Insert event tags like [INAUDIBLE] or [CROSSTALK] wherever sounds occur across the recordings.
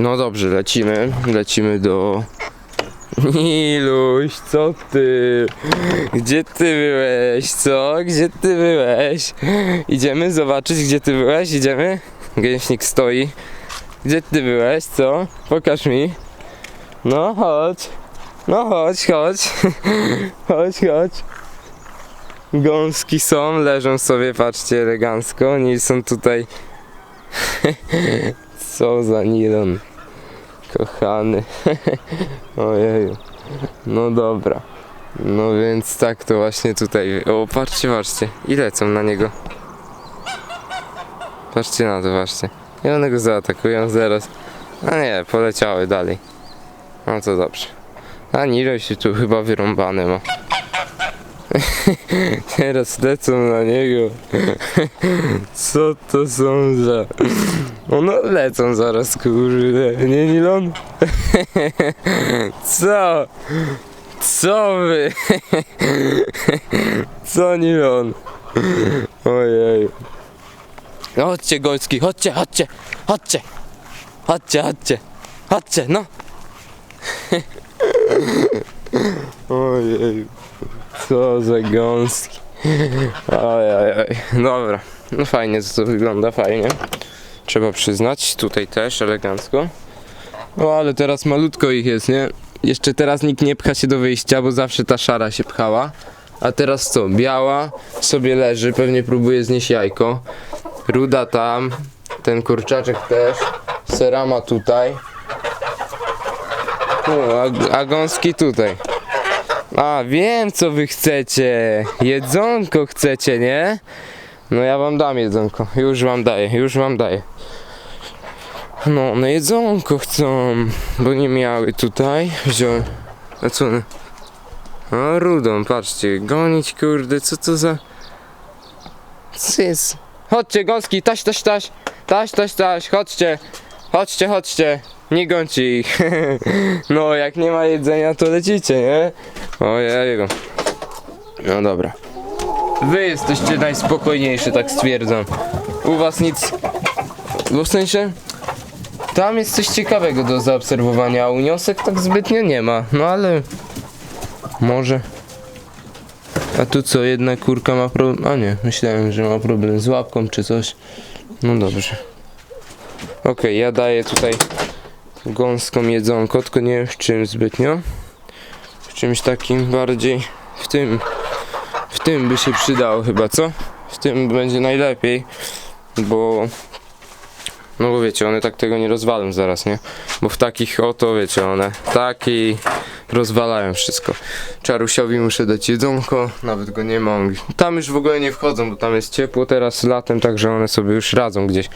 No dobrze, lecimy. Lecimy do... Niluś, co ty? Gdzie ty byłeś? Co? Gdzie ty byłeś? Idziemy zobaczyć, gdzie ty byłeś? Idziemy? Gęśnik stoi. Gdzie ty byłeś? Co? Pokaż mi. No chodź. No chodź, chodź. [LAUGHS] chodź, chodź. Gąski są, leżą sobie, patrzcie, elegancko. Oni są tutaj. [LAUGHS] Co za Nilon. Kochany. [LAUGHS] Ojeju. No dobra. No więc tak to właśnie tutaj. O, patrzcie, patrzcie. I lecą na niego. Patrzcie na to, patrzcie. I one go zaatakują zaraz. A nie, poleciały dalej. No to dobrze. A Nilo się tu chyba wyrąbany ma. [LAUGHS] Teraz lecą na niego. [LAUGHS] Co to są za... No lecą zaraz, kurde. Nie, Nilon? [LAUGHS] Co? Co wy? [LAUGHS] Co, Nilon? Ojej. No chodźcie, Goński, chodźcie, chodźcie, chodźcie. Chodźcie, chodźcie. Chodźcie, no. [LAUGHS] Ojej. Co za gąski. Ojej, dobra. No fajnie to, to wygląda, fajnie. Trzeba przyznać, tutaj też elegancko. O, ale teraz malutko ich jest, nie? Jeszcze teraz nikt nie pcha się do wyjścia, bo zawsze ta szara się pchała. A teraz co? Biała sobie leży, pewnie próbuje znieść jajko. Ruda tam, ten kurczaczek też. Serama tutaj. O, a, a gąski tutaj. A, wiem co wy chcecie. Jedzonko chcecie, nie? No ja wam dam jedzonko. Już wam daję, już wam daję. No, one jedzonko chcą, bo nie miały tutaj. Wziąłem. A co one? O, rudą, patrzcie, gonić kurde, co to za... Jest? Chodźcie, gąski, taś, taś, taś, taś, taś, taś, chodźcie, chodźcie, chodźcie, nie gońcie ich. [LAUGHS] no, jak nie ma jedzenia, to lecicie, nie? Ojej. No dobra. Wy jesteście najspokojniejsi, tak stwierdzam. U was nic... W sensie... Tam jest coś ciekawego do zaobserwowania, a uniosek tak zbytnio nie ma. No ale... Może... A tu co, jedna kurka ma problem... A nie, myślałem, że ma problem z łapką czy coś. No dobrze. Okej, ja daję tutaj gąską jedzonko, tylko nie w czym zbytnio. W czymś takim bardziej... W tym... W tym by się przydało chyba, co? W tym będzie najlepiej, bo... No bo wiecie, one tak tego nie rozwalą zaraz, nie? Bo w takich oto, wiecie, one taki rozwalają wszystko. Czarusiowi muszę dać jedzonko, nawet go nie mam. Tam już w ogóle nie wchodzą, bo tam jest ciepło teraz latem, także one sobie już radzą gdzieś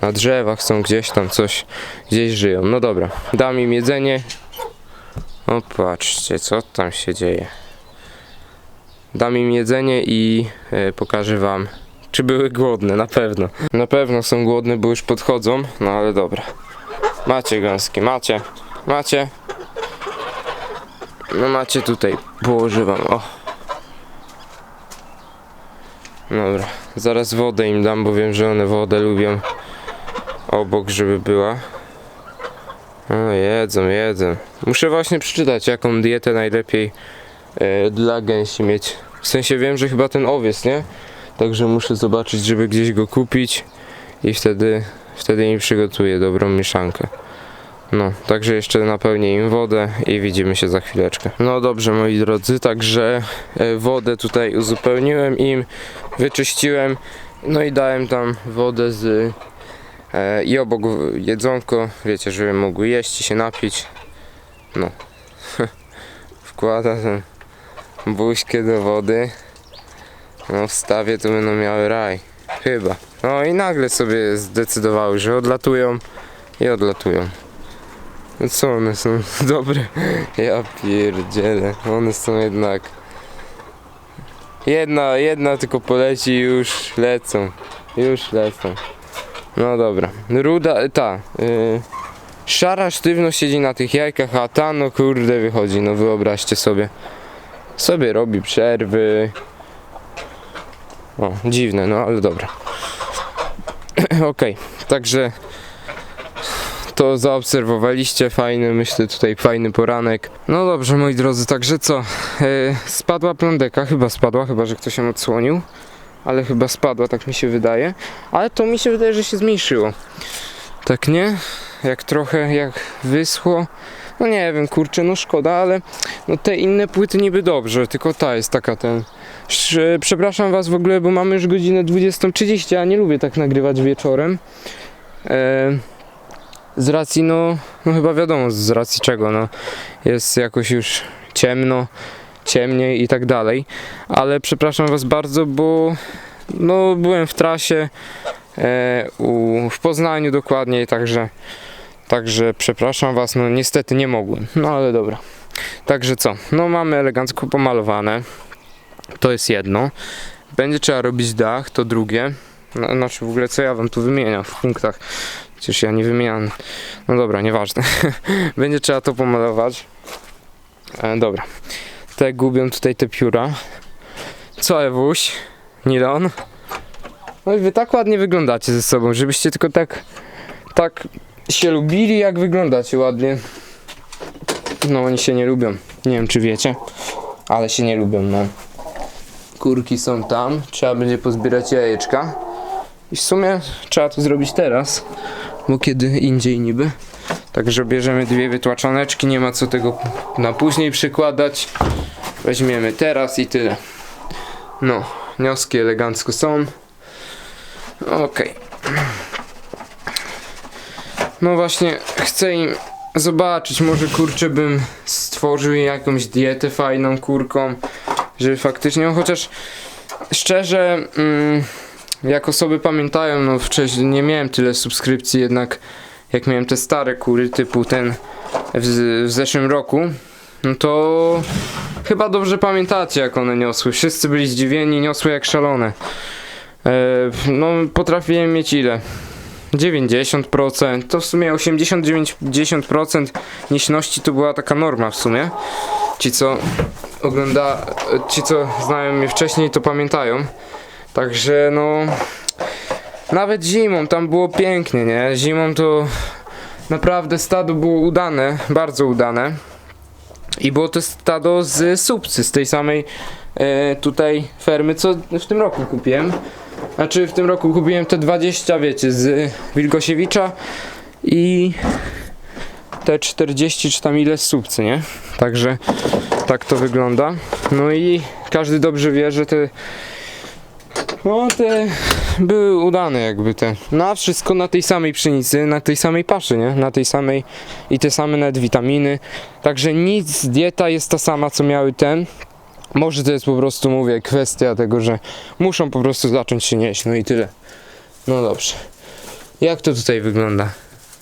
na drzewach, są gdzieś tam coś, gdzieś żyją. No dobra, dam im jedzenie. O, patrzcie, co tam się dzieje. Dam im jedzenie i e, pokażę wam, czy były głodne, na pewno. Na pewno są głodne, bo już podchodzą, no ale dobra. Macie gąski, macie, macie. No macie tutaj, położę wam, o. Dobra, zaraz wodę im dam, bo wiem, że one wodę lubią obok, żeby była. O, jedzą, jedzą. Muszę właśnie przeczytać, jaką dietę najlepiej e, dla gęsi mieć. W sensie wiem, że chyba ten owiec, nie? Także muszę zobaczyć, żeby gdzieś go kupić i wtedy, wtedy im przygotuję dobrą mieszankę. No, także jeszcze napełnię im wodę i widzimy się za chwileczkę. No dobrze, moi drodzy, także e, wodę tutaj uzupełniłem im, wyczyściłem, no i dałem tam wodę z e, i obok jedzonko, wiecie, żeby mogły jeść i się napić. No. [LAUGHS] Wkłada tę buźkę do wody. No wstawię, to będą miały raj. Chyba. No i nagle sobie zdecydowały, że odlatują i odlatują. No co one są [LAUGHS] dobre? Ja pierdzielę. One są jednak... Jedna, jedna tylko poleci już lecą. Już lecą. No dobra. Ruda, ta. y, szara sztywno siedzi na tych jajkach, a ta no kurde wychodzi. No wyobraźcie sobie. Sobie robi przerwy. O, dziwne, no ale dobra. [CLEARS THROAT] Okej, także to zaobserwowaliście. Fajny, myślę, tutaj fajny poranek. No dobrze, moi drodzy, także co? E, spadła plądeka, chyba spadła, chyba że ktoś ją odsłonił. Ale chyba spadła, tak mi się wydaje. Ale to mi się wydaje, że się zmniejszyło. Tak nie? Jak trochę, jak wyschło. No nie wiem, kurczę, no szkoda, ale no te inne płyty niby dobrze, tylko ta jest taka ten. Sz- Przepraszam was w ogóle, bo mamy już godzinę 20.30, a nie lubię tak nagrywać wieczorem. E, z racji, no, no chyba wiadomo z racji czego, no. Jest jakoś już ciemno, ciemniej i tak dalej. Ale przepraszam was bardzo, bo no byłem w trasie e, u, w Poznaniu dokładniej, także Także przepraszam was, no niestety nie mogłem. No ale dobra. Także co? No mamy elegancko pomalowane. To jest jedno. Będzie trzeba robić dach, to drugie. No, znaczy w ogóle co ja wam tu wymieniam w punktach. Przecież ja nie wymieniam. No dobra, nieważne. [LAUGHS] Będzie trzeba to pomalować. E, dobra. Te gubią tutaj te pióra. Co Ewuś? Nilon? No i wy tak ładnie wyglądacie ze sobą, żebyście tylko tak tak się lubili, jak wyglądacie ładnie. No, oni się nie lubią. Nie wiem, czy wiecie, ale się nie lubią, no. Kurki są tam, trzeba będzie pozbierać jajeczka. I w sumie trzeba to zrobić teraz, bo kiedy indziej niby. Także bierzemy dwie wytłaczaneczki, nie ma co tego na później przykładać. Weźmiemy teraz i tyle. No, wnioski elegancko są. Okej. No właśnie, chcę im zobaczyć, może kurczę bym stworzył jakąś dietę fajną kurką, żeby faktycznie, no chociaż szczerze, mm, jak osoby pamiętają, no wcześniej nie miałem tyle subskrypcji, jednak jak miałem te stare kury, typu ten w, w zeszłym roku, no to chyba dobrze pamiętacie, jak one niosły. Wszyscy byli zdziwieni, niosły jak szalone. E, no, potrafiłem mieć ile? 90%, to w sumie 80-90% nieśności to była taka norma w sumie. Ci co ogląda, ci co znają mnie wcześniej to pamiętają. Także no nawet zimą tam było pięknie, nie? Zimą to naprawdę stado było udane, bardzo udane. I było to stado z Subcy, z tej samej e, tutaj fermy, co w tym roku kupiłem. Znaczy w tym roku kupiłem te 20, wiecie, z Wilgosiewicza i te 40 czy tam ile Subcy, nie? Także tak to wygląda. No i każdy dobrze wie, że te no te były udane jakby te. No a wszystko na tej samej pszenicy, na tej samej paszy, nie? Na tej samej i te same nawet witaminy. Także nic, dieta jest ta sama co miały ten. Może to jest po prostu, mówię, kwestia tego, że muszą po prostu zacząć się nieść, no i tyle. No dobrze. Jak to tutaj wygląda?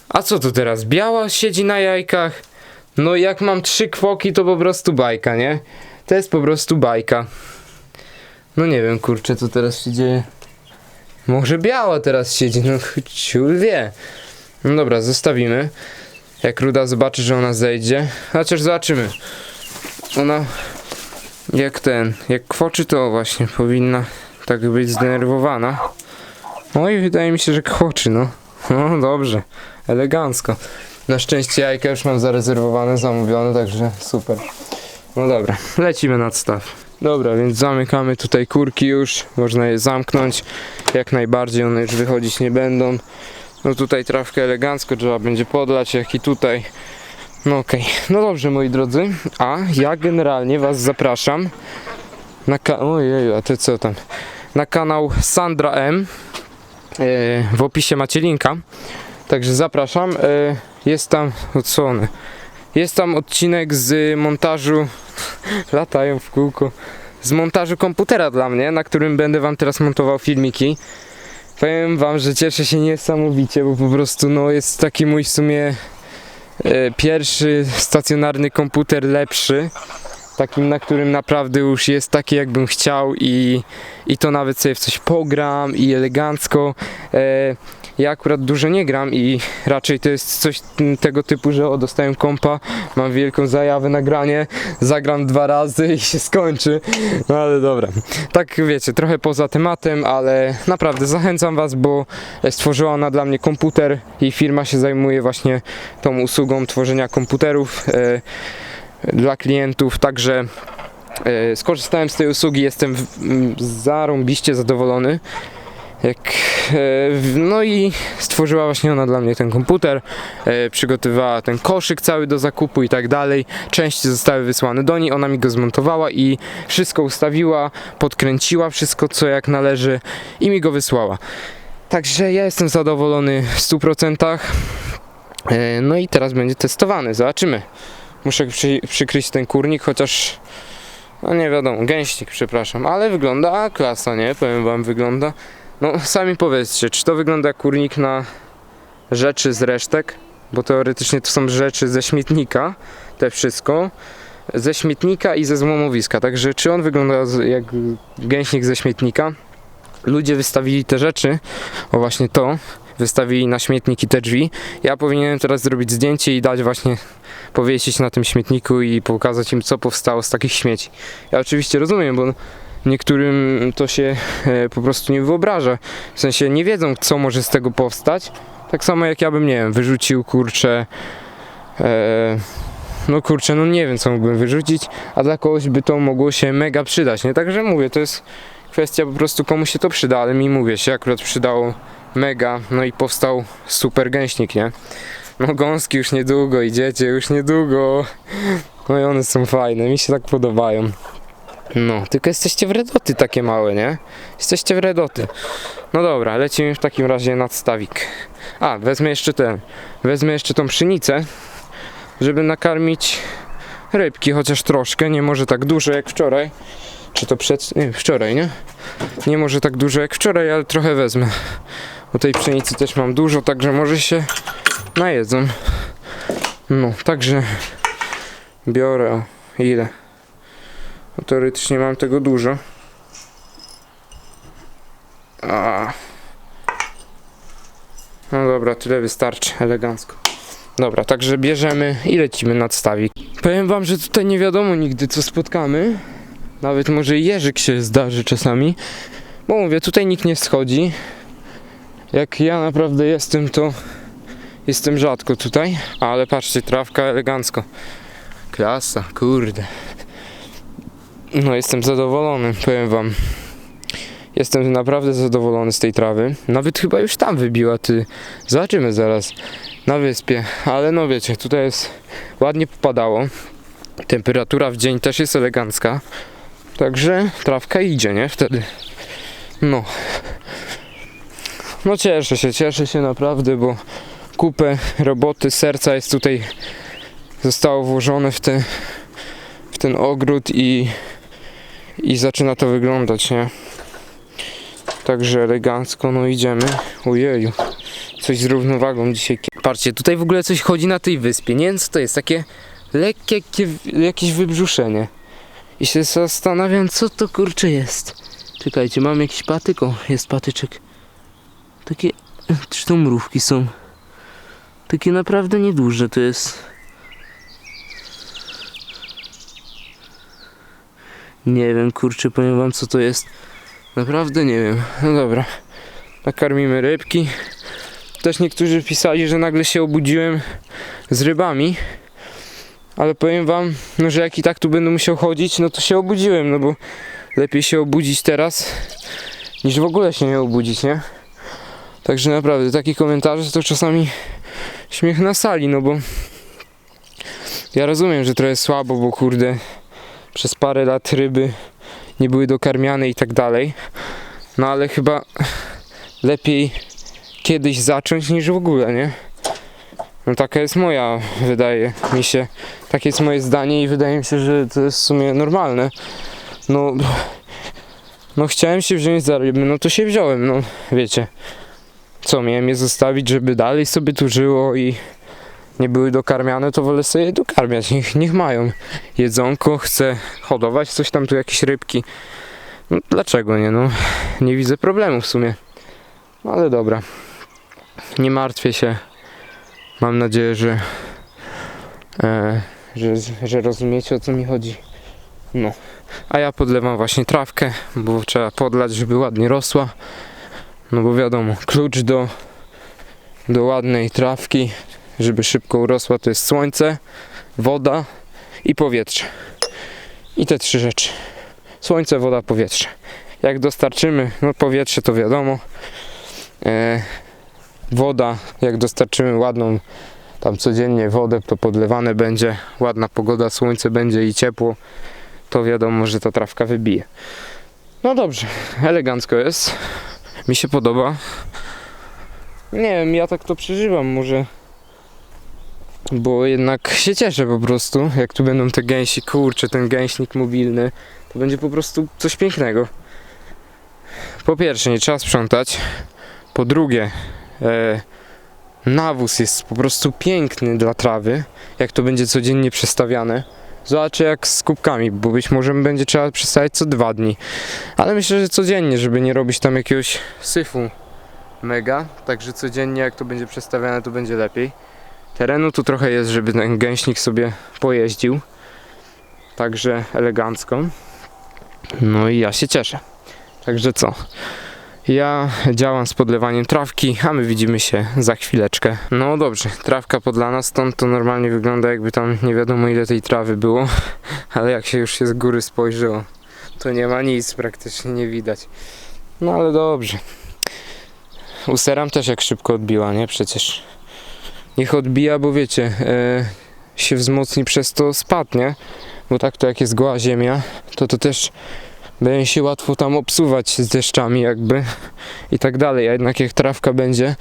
A co tu teraz? Biała siedzi na jajkach? No jak mam trzy kwoki, to po prostu bajka, nie? To jest po prostu bajka. No nie wiem, kurczę, co teraz się dzieje. Może biała teraz siedzi, no ciul wie. No dobra, zostawimy. Jak Ruda zobaczy, że ona zejdzie. Chociaż zobaczymy. Ona jak ten, jak kwoczy to właśnie powinna tak być zdenerwowana. No i wydaje mi się, że kwoczy, no. [LAUGHS] No dobrze, elegancko. Na szczęście jajka już mam zarezerwowane, zamówione, także super. No dobra, lecimy nad staw. Dobra, więc zamykamy tutaj kurki już, można je zamknąć. Jak najbardziej one już wychodzić nie będą. No tutaj trawkę elegancko trzeba będzie podlać, jak i tutaj. No okej, no dobrze moi drodzy, a ja generalnie was zapraszam na ka- ojej, a ty co tam? Na kanał Sandra M. E, w opisie macie linka. Także zapraszam. E, jest tam odsłony. Jest tam odcinek z montażu [LAUGHS] latają w kółko. Z montażu komputera dla mnie, na którym będę wam teraz montował filmiki. Powiem wam, że cieszę się niesamowicie, bo po prostu no jest taki mój w sumie pierwszy stacjonarny komputer lepszy. takim, na którym naprawdę już jest taki, jakbym chciał i, i to nawet sobie w coś pogram i elegancko. E, ja akurat dużo nie gram i raczej to jest coś tego typu, że o, dostałem kompa, mam wielką zajawę nagranie, zagram dwa razy i się skończy. No ale dobra. Tak wiecie, trochę poza tematem, ale naprawdę zachęcam Was, bo stworzyła ona dla mnie komputer i firma się zajmuje właśnie tą usługą tworzenia komputerów e, dla klientów, także e, skorzystałem z tej usługi, jestem zarąbiście zadowolony. Jak, e, no i stworzyła właśnie ona dla mnie ten komputer, e, przygotowała ten koszyk cały do zakupu i tak dalej. Części zostały wysłane do niej, ona mi go zmontowała i wszystko ustawiła, podkręciła wszystko co jak należy i mi go wysłała. Także ja jestem zadowolony w 100%. E, No i teraz będzie testowany, zobaczymy. Muszę przy, przykryć ten kurnik, chociaż no nie wiadomo, gęśnik, przepraszam, ale wygląda klasa, nie? Powiem wam, wygląda. No sami powiedzcie, czy to wygląda jak kurnik na rzeczy z resztek? Bo teoretycznie to są rzeczy ze śmietnika, te wszystko. Ze śmietnika i ze złomowiska. Także czy on wygląda jak gęśnik ze śmietnika? Ludzie wystawili te rzeczy, o właśnie to, wystawili na śmietnik i te drzwi. Ja powinienem teraz zrobić zdjęcie i dać właśnie powiesić na tym śmietniku i pokazać im, co powstało z takich śmieci. Ja oczywiście rozumiem, bo niektórym to się e, po prostu nie wyobraża. W sensie nie wiedzą, co może z tego powstać. Tak samo jak ja bym, nie wiem, wyrzucił kurczę. E, no kurczę, no nie wiem, co mógłbym wyrzucić, a dla kogoś by to mogło się mega przydać, nie? Także mówię, to jest kwestia po prostu komu się to przyda, ale mi mówię, się akurat przydało mega, no i powstał super gęśnik, nie? No gąski już niedługo idziecie, już niedługo. No i one są fajne, mi się tak podobają. No, tylko jesteście wredoty takie małe, nie? Jesteście wredoty. No dobra, lecimy w takim razie nad stawik. A, wezmę jeszcze ten. Wezmę jeszcze tą pszenicę, żeby nakarmić rybki, chociaż troszkę, nie może tak dużo jak wczoraj. Czy to przed... Nie, wczoraj, nie? Nie może tak dużo jak wczoraj, ale trochę wezmę. Bo tej pszenicy też mam dużo, także może się najedzą. No, także biorę ile? No, teoretycznie mam tego dużo. A. No dobra, tyle wystarczy, elegancko. Dobra, także bierzemy i lecimy nad stawik. Powiem wam, że tutaj nie wiadomo nigdy co spotkamy. Nawet może jeżyk się zdarzy czasami. Bo mówię, tutaj nikt nie schodzi. Jak ja naprawdę jestem, to jestem rzadko tutaj. Ale patrzcie, trawka elegancko. Klasa, kurde. No jestem zadowolony, powiem wam. Jestem naprawdę zadowolony z tej trawy. Nawet chyba już tam wybiła ty. Zobaczymy zaraz na wyspie. Ale no wiecie, tutaj jest ładnie popadało. Temperatura w dzień też jest elegancka. Także trawka idzie, nie? Wtedy. No. No cieszę się, cieszę się naprawdę, bo kupę roboty, serca jest tutaj zostało włożone w, te, w ten ogród i, i zaczyna to wyglądać, nie? Także elegancko, no idziemy. Ojeju, coś z równowagą dzisiaj. Patrzcie, tutaj w ogóle coś chodzi na tej wyspie. Nie wiem co to jest, takie lekkie kie- jakieś wybrzuszenie. I się zastanawiam, co to kurczę jest. Czekajcie, mam jakiś patyk? O, jest patyczek. Takie, [CLEARS THROAT] czy to mrówki są? Takie naprawdę nieduże to jest. Nie wiem, kurczę, powiem wam co to jest. Naprawdę nie wiem. No dobra. Nakarmimy rybki. Też niektórzy pisali, że nagle się obudziłem z rybami. Ale powiem wam, no, że jak i tak tu będę musiał chodzić, no to się obudziłem, no bo lepiej się obudzić teraz, niż w ogóle się nie obudzić, nie? Także naprawdę, takie komentarze to czasami śmiech na sali, no bo ja rozumiem, że trochę słabo, bo kurde, przez parę lat ryby nie były dokarmiane i tak dalej. No ale chyba lepiej kiedyś zacząć niż w ogóle, nie? No taka jest moja, wydaje mi się, takie jest moje zdanie i wydaje mi się, że to jest w sumie normalne. No, no chciałem się wziąć za ryby, no to się wziąłem, no wiecie. Co, miałem je zostawić, żeby dalej sobie tu żyło i, nie były dokarmiane, to wolę sobie dokarmiać. Niech, niech mają jedzonko, chcę hodować coś tam, tu jakieś rybki. No, dlaczego nie? No, nie widzę problemu w sumie. No, ale dobra. Nie martwię się. Mam nadzieję, że, e, że, że rozumiecie o co mi chodzi. No. A ja podlewam właśnie trawkę, bo trzeba podlać, żeby ładnie rosła. No bo wiadomo, klucz do, do ładnej trawki, żeby szybko urosła, to jest słońce, woda i powietrze. I te trzy rzeczy. Słońce, woda, powietrze. Jak dostarczymy, no powietrze to wiadomo. E, woda, jak dostarczymy ładną tam codziennie wodę, to podlewane będzie, ładna pogoda, słońce będzie i ciepło, to wiadomo, że ta trawka wybije. No dobrze, elegancko jest. Mi się podoba. Nie wiem, ja tak to przeżywam, może. Bo jednak się cieszę po prostu, jak tu będą te gęsi, kurczę, ten gęśnik mobilny, to będzie po prostu coś pięknego. Po pierwsze, nie trzeba sprzątać. Po drugie, e, nawóz jest po prostu piękny dla trawy, jak to będzie codziennie przestawiane. Zobaczę jak z kubkami, bo być może będzie trzeba przestawiać co dwa dni. Ale myślę, że codziennie, żeby nie robić tam jakiegoś syfu mega. Także codziennie jak to będzie przestawiane, to będzie lepiej. Terenu tu trochę jest, żeby ten gęśnik sobie pojeździł. Także elegancko. No i ja się cieszę. Także co? Ja działam z podlewaniem trawki, a my widzimy się za chwileczkę. No dobrze, trawka podlana, stąd to normalnie wygląda jakby tam nie wiadomo ile tej trawy było, [LAUGHS] ale jak się już się z góry spojrzyło, to nie ma nic, praktycznie nie widać. No ale dobrze. Useram też jak szybko odbiła, nie? Przecież niech odbija, bo wiecie, e, się wzmocni przez to spadnie, bo tak to jak jest goła ziemia, to to też będzie się łatwo tam obsuwać z deszczami jakby i tak dalej, a jednak jak trawka będzie,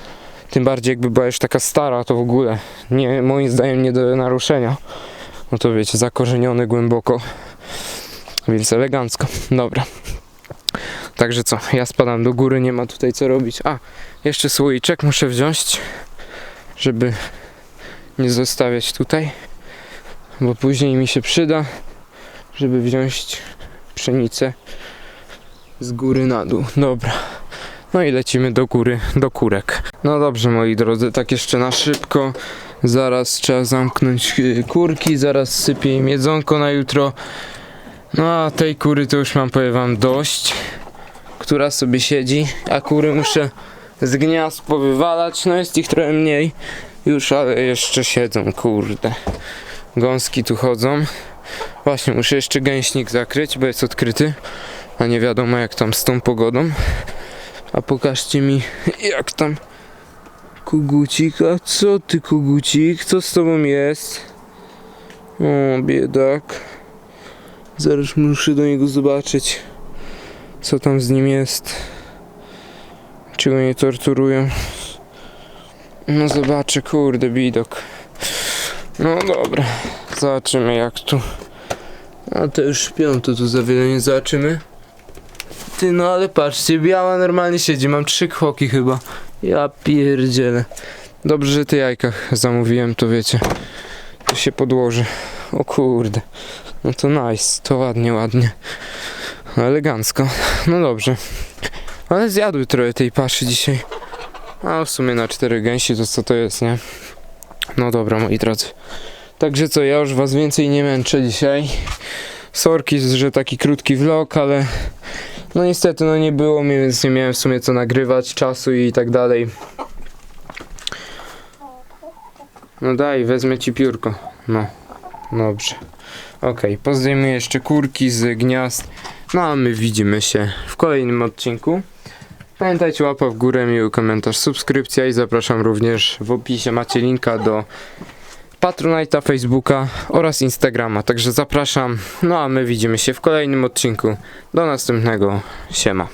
tym bardziej jakby była już taka stara, to w ogóle nie, moim zdaniem nie do naruszenia. No to wiecie, zakorzeniony głęboko, więc elegancko. Dobra. Także co, ja spadam do góry, nie ma tutaj co robić. A, jeszcze słoiczek muszę wziąć, żeby nie zostawiać tutaj, bo później mi się przyda, żeby wziąć pszenicę z góry na dół. Dobra. No i lecimy do góry, do kurek. No dobrze, moi drodzy, tak jeszcze na szybko. Zaraz trzeba zamknąć y, kurki, zaraz sypię im jedzonko na jutro. No a tej kury to już mam, powiem wam, dość. Która sobie siedzi, a kury muszę z gniazd powywalać. No jest ich trochę mniej już, ale jeszcze siedzą, kurde. Gąski tu chodzą. Właśnie, muszę jeszcze gęśnik zakryć, bo jest odkryty. A nie wiadomo jak tam z tą pogodą. A pokażcie mi jak tam Kugucik, a co ty Kugucik? Co z tobą jest? O, biedak. Zaraz muszę do niego zobaczyć co tam z nim jest. Czy go nie torturują? No zobaczę, kurde, bidok. No dobra, zobaczymy jak tu. A to już śpią, to tu za wiele nie zobaczymy. Ty no ale patrzcie, biała normalnie siedzi, mam trzy kwoki chyba. Ja pierdzielę. Dobrze, że te jajkach zamówiłem, to wiecie. To się podłoży. O kurde. No to nice, to ładnie, ładnie. Elegancko. No dobrze. Ale zjadły trochę tej paszy dzisiaj. A w sumie na cztery gęsi to co to jest, nie? No dobra, moi drodzy. Także co, ja już was więcej nie męczę dzisiaj. Sorki, że taki krótki vlog, ale no niestety no nie było mi, więc nie miałem w sumie co nagrywać, czasu i tak dalej. No daj, wezmę ci piórko. No, dobrze. Okej, pozdejmuję jeszcze kurki z gniazd. No a my widzimy się w kolejnym odcinku. Pamiętajcie łapa w górę, miły komentarz, subskrypcja i zapraszam również w opisie macie linka do Patronite'a, Facebooka oraz Instagrama. Także zapraszam. No a my widzimy się w kolejnym odcinku. Do następnego. Siema.